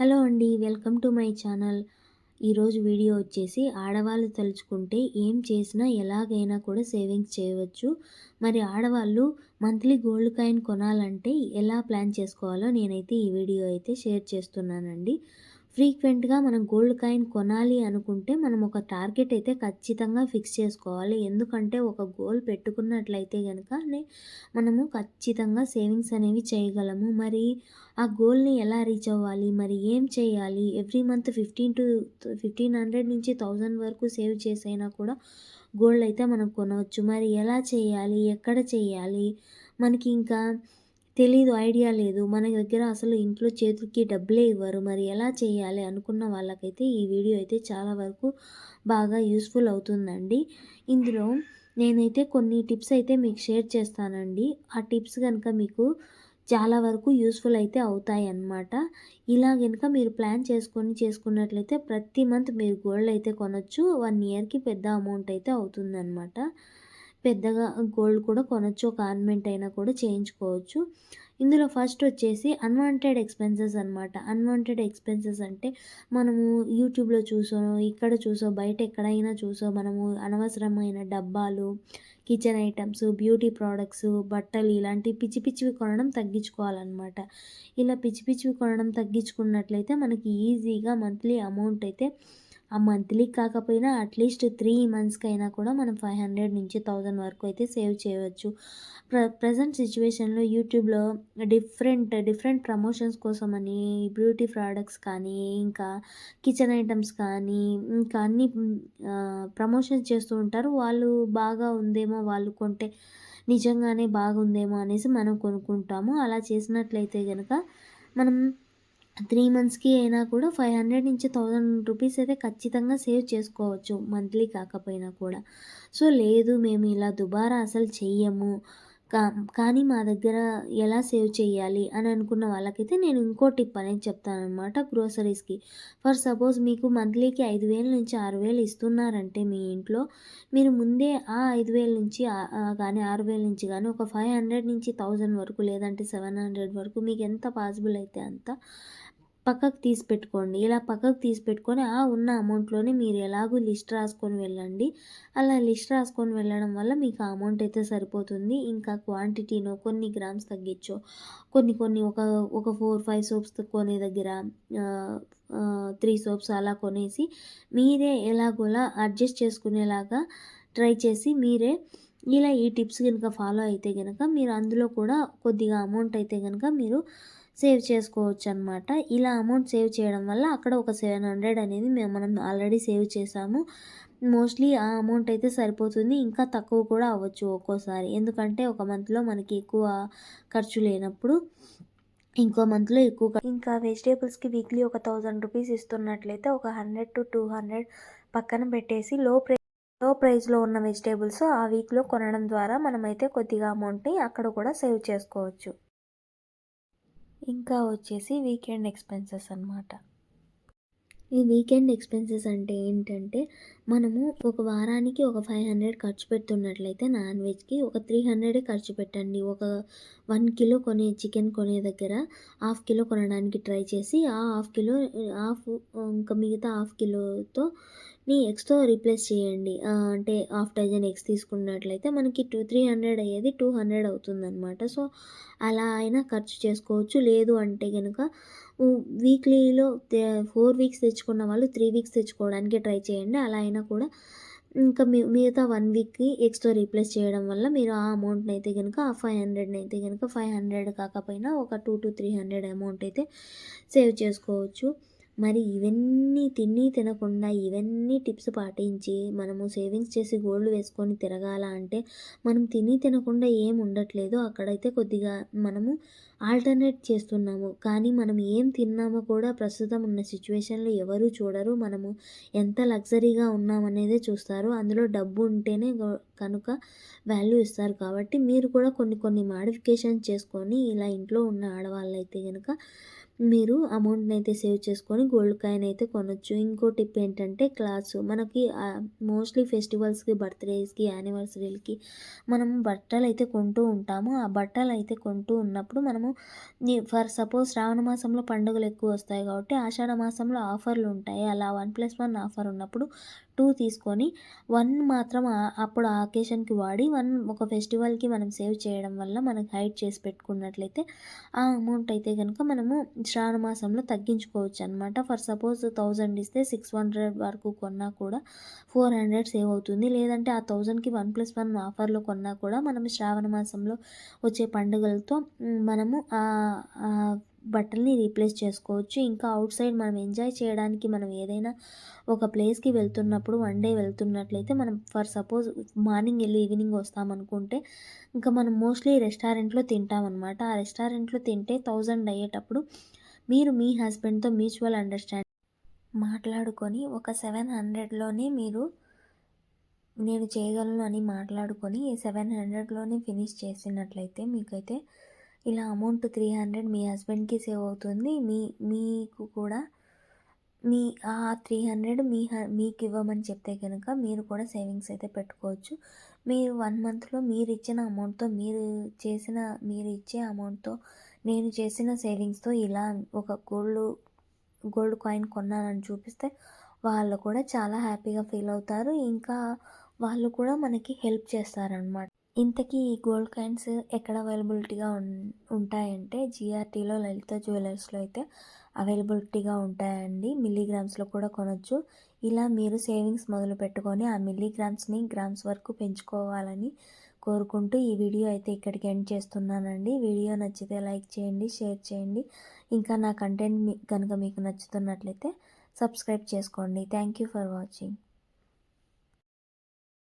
Hello అండి welcome to my channel. ఈరోజు video వచ్చేసి ఆడవాళ్ళు తలుచుకుంటే ఏం చేసినా ఎలాగైనా కూడా సేవింగ్స్ చేయవచ్చు. మరి ఆడవాళ్ళు మంత్లీ గోల్డ్ కాయిన్ కొనాలంటే ఎలా ప్లాన్ చేసుకోవాలో నేనైతే ఈ వీడియో అయితే షేర్ చేస్తున్నానండి. ఫ్రీక్వెంట్గా మనం గోల్డ్ కాయిన్ కొనాలి అనుకుంటే మనం ఒక టార్గెట్ అయితే ఖచ్చితంగా ఫిక్స్ చేసుకోవాలి. ఎందుకంటే ఒక గోల్ పెట్టుకున్నట్లయితే కనుక మనము ఖచ్చితంగా సేవింగ్స్ అనేవి చేయగలము. మరి ఆ గోల్ని ఎలా రీచ్ అవ్వాలి? మరి ఏం చేయాలి? Every month fifteen to fifteen hundred నుంచి థౌజండ్ వరకు సేవ్ చేసైనా కూడా గోల్డ్ అయితే మనం కొనవచ్చు. మరి ఎలా చేయాలి? ఎక్కడ చేయాలి? మనకి ఇంకా తెలీదు ఐడియా లేదు. మన దగ్గర అసలు ఇంట్లో చేతికి డబ్బులే ఇవ్వరు. మరి ఎలా చేయాలి అనుకున్న వాళ్ళకైతే ఈ వీడియో అయితే చాలా వరకు బాగా యూస్ఫుల్ అవుతుందండి. ఇందులో నేనైతే కొన్ని టిప్స్ అయితే మీకు షేర్ చేస్తానండి. ఆ టిప్స్ కనుక మీకు చాలా వరకు యూస్ఫుల్ అయితే అవుతాయి అన్నమాట ఇలా కనుక మీరు ప్లాన్ చేసుకొని చేసుకున్నట్లయితే ప్రతి మంత్ మీరు గోల్డ్ అయితే కొనొచ్చు. వన్ ఇయర్కి పెద్ద అమౌంట్ అయితే అవుతుందన్నమాట. పెద్దగా గోల్డ్ కూడా కొనొచ్చు ఒక ఆర్నమెంట్ అయినా కూడా చేయించుకోవచ్చు. ఇందులో ఫస్ట్ వచ్చేసి అన్వాంటెడ్ ఎక్స్పెన్సెస్ అనమాట అన్వాంటెడ్ ఎక్స్పెన్సెస్ అంటే మనము యూట్యూబ్లో చూసో ఇక్కడ చూసో బయట ఎక్కడైనా చూసో మనము అనవసరమైన డబ్బాలు కిచెన్ ఐటమ్స్ బ్యూటీ ప్రోడక్ట్స్ బట్టలు ఇలాంటి పిచ్చి పిచ్చివి కొనడం తగ్గించుకోవాలన్నమాట. ఇలా పిచ్చి పిచ్చివి కొనడం తగ్గించుకున్నట్లయితే మనకి ఈజీగా మంత్లీ అమౌంట్ అయితే ఆ మంత్లీ కాకపోయినా అట్లీస్ట్ త్రీ మంత్స్కి అయినా కూడా మనం ఫైవ్ హండ్రెడ్ నుంచి థౌజండ్ వరకు అయితే సేవ్ చేయవచ్చు. ప్ర ప్రజెంట్ సిచ్యువేషన్లో యూట్యూబ్లో డిఫరెంట్ డిఫరెంట్ ప్రమోషన్స్ కోసమని బ్యూటీ ప్రోడక్ట్స్ కానీ ఇంకా కిచెన్ ఐటమ్స్ కానీ ఇంకా అన్ని ప్రమోషన్స్ చేస్తూ ఉంటారు. వాళ్ళు బాగా ఉందేమో వాళ్ళు కొంటే నిజంగానే బాగుందేమో అనేసి మనం కొనుక్కుంటాము. అలా చేసినట్లయితే కనుక మనం త్రీ మంత్స్కి అయినా కూడా ఫైవ్ హండ్రెడ్ నుంచి థౌజండ్ రూపీస్ అయితే ఖచ్చితంగా సేవ్ చేసుకోవచ్చు మంత్లీ కాకపోయినా కూడా. సో లేదు మేము ఇలా దుబారా అసలు చెయ్యము. కా కానీ మా దగ్గర ఎలా సేవ్ చేయాలి అని అనుకున్న వాళ్ళకైతే నేను ఇంకో టిప్ అనేది చెప్తాను అనమాట గ్రోసరీస్కి. ఫర్ సపోజ్ మీకు మంత్లీకి ఐదు వేల నుంచి ఆరు వేలు ఇస్తున్నారంటే మీ ఇంట్లో మీరు ముందే ఆ ఐదు వేల నుంచి కానీ ఆరు వేల నుంచి కానీ ఒక ఫైవ్ హండ్రెడ్ నుంచి థౌజండ్ వరకు లేదంటే సెవెన్ హండ్రెడ్ వరకు మీకు ఎంత పాసిబుల్ అయితే అంత పక్కకు తీసి పెట్టుకోండి. ఇలా పక్కకు తీసి పెట్టుకొని ఆ ఉన్న అమౌంట్లోనే మీరు ఎలాగో లిస్ట్ రాసుకొని వెళ్ళండి. అలా లిస్ట్ రాసుకొని వెళ్ళడం వల్ల మీకు ఆ అమౌంట్ అయితే సరిపోతుంది. ఇంకా క్వాంటిటీనో కొన్ని గ్రామ్స్ తగ్గించో కొన్ని కొన్ని ఒక ఒక ఫోర్ ఫైవ్ సోప్స్ కొనే దగ్గర త్రీ సోప్స్ అలా కొనేసి మీరే ఎలాగోలా అడ్జస్ట్ చేసుకునేలాగా ట్రై చేసి మీరే ఇలా ఈ టిప్స్ కనుక ఫాలో అయితే కనుక మీరు అందులో కూడా కొద్దిగా అమౌంట్ అయితే కనుక మీరు సేవ్ చేసుకోవచ్చు అనమాట ఇలా అమౌంట్ సేవ్ చేయడం వల్ల అక్కడ ఒక సెవెన్ హండ్రెడ్ అనేది మేము మనం ఆల్రెడీ సేవ్ చేసాము. మోస్ట్లీ ఆ అమౌంట్ అయితే సరిపోతుంది. ఇంకా తక్కువ కూడా అవ్వచ్చు ఒక్కోసారి. ఎందుకంటే ఒక మంత్లో మనకి ఎక్కువ ఖర్చు లేనప్పుడు ఇంకో మంత్లో ఎక్కువ ఇంకా వెజిటేబుల్స్కి వీక్లీ ఒక థౌజండ్ రూపీస్ ఇస్తున్నట్లయితే ఒక హండ్రెడ్ టు టూ హండ్రెడ్ పక్కన పెట్టేసి లో ప్రై లో ప్రైస్లో ఉన్న వెజిటేబుల్స్ ఆ వీక్లో కొనడం ద్వారా మనమైతే కొద్దిగా అమౌంట్ని అక్కడ కూడా సేవ్ చేసుకోవచ్చు. ఇంకా వచ్చేసి వీకెండ్ ఎక్స్పెన్సెస్ అనమాట ఈ వీకెండ్ ఎక్స్పెన్సెస్ అంటే ఏంటంటే మనము ఒక వారానికి ఒక ఫైవ్ హండ్రెడ్ ఖర్చు పెడుతున్నట్లయితే నాన్ వెజ్కి ఒక త్రీ హండ్రెడ్ ఖర్చు పెట్టండి. ఒక వన్ కిలో కొనే చికెన్ కొనే దగ్గర హాఫ్ కిలో కొనడానికి ట్రై చేసి ఆ హాఫ్ కిలో హాఫ్ ఇంకా మిగతా హాఫ్ కిలోతో ని ఎక్స్తో రీప్లేస్ చేయండి. అంటే హాఫ్ డజన్ ఎక్స్ తీసుకున్నట్లయితే మనకి టూ త్రీ హండ్రెడ్ అయ్యేది టూ హండ్రెడ్ అవుతుందన్నమాట. సో అలా అయినా ఖర్చు చేసుకోవచ్చు. లేదు అంటే కనుక వీక్లీలో ఫోర్ వీక్స్ తెచ్చుకున్న వాళ్ళు త్రీ వీక్స్ తెచ్చుకోవడానికి ట్రై చేయండి. అలా అయినా కూడా ఇంకా మీ మిగతా వన్ వీక్కి ఎక్స్తో రీప్లేస్ చేయడం వల్ల మీరు ఆ అమౌంట్ని అయితే కనుక ఆ ఫైవ్ హండ్రెడ్ని అయితే కనుక ఫైవ్ హండ్రెడ్ కాకపోయినా ఒక two to three hundred amount అయితే సేవ్ చేసుకోవచ్చు. మరి ఇవన్నీ తిని తినకుండా ఇవన్నీ టిప్స్ పాటించి మనము సేవింగ్స్ చేసి గోల్డ్ వేసుకొని తిరగాల అంటే మనం తిని తినకుండా ఏం ఉండట్లేదు. అక్కడైతే కొద్దిగా మనము ఆల్టర్నేట్ చేస్తున్నాము. కానీ మనం ఏం తిన్నామో కూడా ప్రస్తుతం ఉన్న సిచ్యువేషన్లో ఎవరు చూడరు. మనము ఎంత లగ్జరీగా ఉన్నామనేదే చూస్తారు. అందులో డబ్బు ఉంటేనే కనుక వాల్యూ ఇస్తారు. కాబట్టి మీరు కూడా కొన్ని కొన్ని మాడిఫికేషన్ చేసుకొని ఇలా ఇంట్లో ఉన్న ఆడవాళ్ళైతే కనుక మీరు అమౌంట్ని అయితే సేవ్ చేసుకొని గోల్డ్ కాయిన్ అయితే కొనొచ్చు. ఇంకో టిప్ ఏంటంటే క్లాత్స్ మనకి మోస్ట్లీ ఫెస్టివల్స్కి బర్త్డేస్కి యానివర్సరీలకి మనము బట్టలు అయితే కొంటూ ఉంటాము. ఆ బట్టలు అయితే కొంటూ ఉన్నప్పుడు మనము ఫర్ సపోజ్ శ్రావణ మాసంలో పండుగలు ఎక్కువ వస్తాయి కాబట్టి ఆషాఢ మాసంలో ఆఫర్లు ఉంటాయి. అలా వన్ ప్లస్ వన్ ఆఫర్ ఉన్నప్పుడు టూ తీసుకొని వన్ మాత్రం అప్పుడు ఆ అకేషన్కి వాడి వన్ ఒక ఫెస్టివల్కి మనం సేవ్ చేయడం వల్ల మనకు హైడ్ చేసి పెట్టుకున్నట్లయితే ఆ అమౌంట్ అయితే కనుక మనము శ్రావణ మాసంలో తగ్గించుకోవచ్చు అనమాట ఫర్ సపోజ్ థౌజండ్ ఇస్తే సిక్స్ హండ్రెడ్ వరకు కొన్నా కూడా ఫోర్ హండ్రెడ్ సేవ్ అవుతుంది. లేదంటే ఆ థౌజండ్కి వన్ ప్లస్ వన్ ఆఫర్లో కొన్నా కూడా మనం శ్రావణ మాసంలో వచ్చే పండుగలతో మనము బట్టల్ని రీప్లేస్ చేసుకోవచ్చు. ఇంకా అవుట్ సైడ్ మనం ఎంజాయ్ చేయడానికి మనం ఏదైనా ఒక ప్లేస్కి వెళ్తున్నప్పుడు వన్ డే వెళ్తున్నట్లయితే మనం ఫర్ సపోజ్ మార్నింగ్ వెళ్ళి ఈవినింగ్ వస్తామనుకుంటే ఇంకా మనం మోస్ట్లీ రెస్టారెంట్లో తింటామన్నమాట. ఆ రెస్టారెంట్లో తింటే థౌజండ్ అయ్యేటప్పుడు మీరు మీ హస్బెండ్తో మ్యూచువల్ అండర్స్టాండ్ మాట్లాడుకొని ఒక సెవెన్ హండ్రెడ్లోనే మీరు నేను చేయగలను అని మాట్లాడుకొని సెవెన్ హండ్రెడ్లోనే ఫినిష్ చేసినట్లయితే మీకైతే ఇలా అమౌంట్ త్రీ హండ్రెడ్ మీ హస్బెండ్కి సేవ్ అవుతుంది. మీ మీకు కూడా మీ ఆ త్రీ హండ్రెడ్ మీ మీకు ఇవ్వమని చెప్తే కనుక మీరు కూడా సేవింగ్స్ అయితే పెట్టుకోవచ్చు. మీరు వన్ మంత్లో మీరు ఇచ్చిన అమౌంట్తో మీరు చేసిన మీరు ఇచ్చే అమౌంట్తో నేను చేసిన సేవింగ్స్తో ఇలా ఒక గోల్డ్ గోల్డ్ కాయిన్ కొన్నానని చూపిస్తే వాళ్ళు కూడా చాలా హ్యాపీగా ఫీల్ అవుతారు. ఇంకా వాళ్ళు కూడా మనకి హెల్ప్ చేస్తారనమాట ఇంతకీ ఈ గోల్డ్ కాయిన్స్ ఎక్కడ అవైలబిలిటీగా ఉంటాయంటే జిఆర్టీలో లలిత జ్యువెలర్స్లో అయితే అవైలబిలిటీగా ఉంటాయండి. మిల్లీగ్రామ్స్లో కూడా కొనొచ్చు. ఇలా మీరు సేవింగ్స్ మొదలు పెట్టుకొని ఆ మిల్లీగ్రామ్స్ని గ్రామ్స్ వరకు పెంచుకోవాలని కోరుకుంటూ ఈ వీడియో అయితే ఇక్కడికి ఎండ్ చేస్తున్నానండి. వీడియో నచ్చితే లైక్ చేయండి షేర్ చేయండి. ఇంకా నా కంటెంట్ కనుక మీకు నచ్చుతున్నట్లయితే సబ్స్క్రైబ్ చేసుకోండి. Thank you for watching.